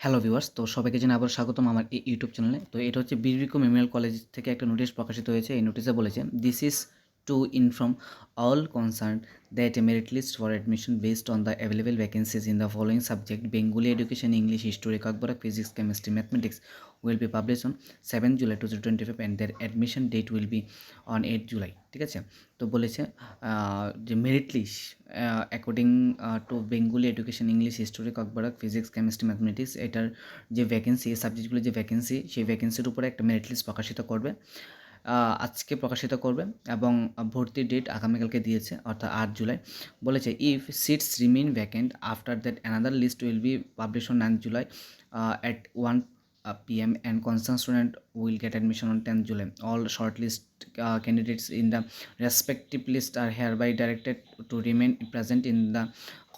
Hello viewers, তো সবাইকে জানাই আবার স্বাগতম আমার এই ইউটিউব চ্যানেলে। তো এটা হচ্ছে বীরবিক্রম মেমোরিয়াল কলেজ থেকে একটা নোটিশ প্রকাশিত হয়েছে। এই নোটিশে বলেছে this is all concern that a merit list for admission based on the available vacancies in the following subject Bengali education English history Kokborok physics chemistry mathematics will be publish on seven July two twenty five and their admission date will be on eight July ঠিক আছে? তো বলেছে যে merit list according to Bengali education English history Kokborok physics chemistry mathematics এটার যে vacancy এই সাবজেক্টগুলোর যে vacancy সেই ভ্যাকেন্সির উপরে একটা মেরিট লিস্ট প্রকাশিত করবে। আজকে প্রকাশিত করবে এবং ভর্তি ডেট আগামীকালকে দিয়েছে, অর্থাৎ আট জুলাই। বলেছে if seats remain vacant after that another list will be publish on ninth July at one P M and concern student will get admission on tenth July all short list candidates in the respective list are hereby directed to remain present in the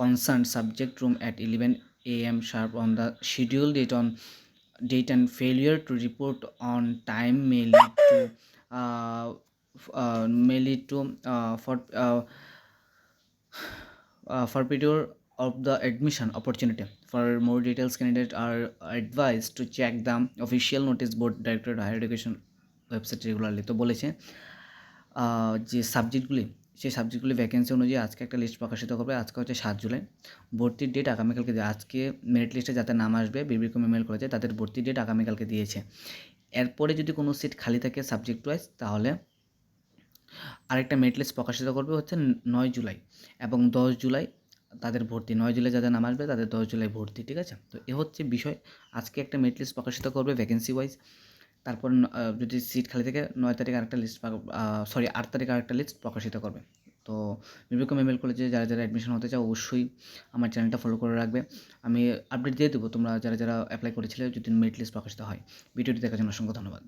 concern subject room at eleven A M sharp on the schedule date on date and failure to report on time may lead to may lead to uh, for uh, uh, forfeiture of the admission opportunity. For more details, candidates are advised to check the official notice board directorate higher education website regularly তো বলেছে যে সাবজেক্টগুলি সেই সাবজেক্টগুলি vacancy অনুযায়ী আজকে একটা list প্রকাশিত করবে আজকে হচ্ছে সাত জুলাই ভর্তির ডেট আগামীকালকে দিয়ে আজকে মেরিট লিস্টে যাতে নাম আসবে বিবিকম ইমেল করেছে তাদের ভর্তির ডেট আগামীকালকে দিয়েছে এরপরে যদি কোনো সিট খালি থাকে সাবজেক্ট ওয়াইজ তাহলে আরেকটা মেরিট লিস্ট প্রকাশিত করবে হচ্ছে নয় জুলাই এবং দশ জুলাই তাদের ভর্তি। নয় জুলাই যাদের নাম আসবে তাদের দশ জুলাই ভর্তি, ঠিক আছে? তো এ হচ্ছে বিষয়। আজকে একটা মেরিট লিস্ট প্রকাশিত করবে ভ্যাকেন্সি ওয়াইজ তারপর যদি সিট খালি থাকে, নয় তারিখ আরেকটা লিস্ট সরি আট তারিখ আরেকটা লিস্ট প্রকাশিত করবে। তো বিবেকম এমএল কলেজে যারা যারা অ্যাডমিশন হতে চাও অবশ্যই আমার চ্যানেলটা ফলো করে রাখবে। আমি আপডেট দিয়ে দেবো তোমরা যারা যারা অ্যাপ্লাই করেছিলে যদি মেরিট লিস্ট প্রকাশিত হয়। ভিডিওটি দেখার জন্য অসংখ্য ধন্যবাদ।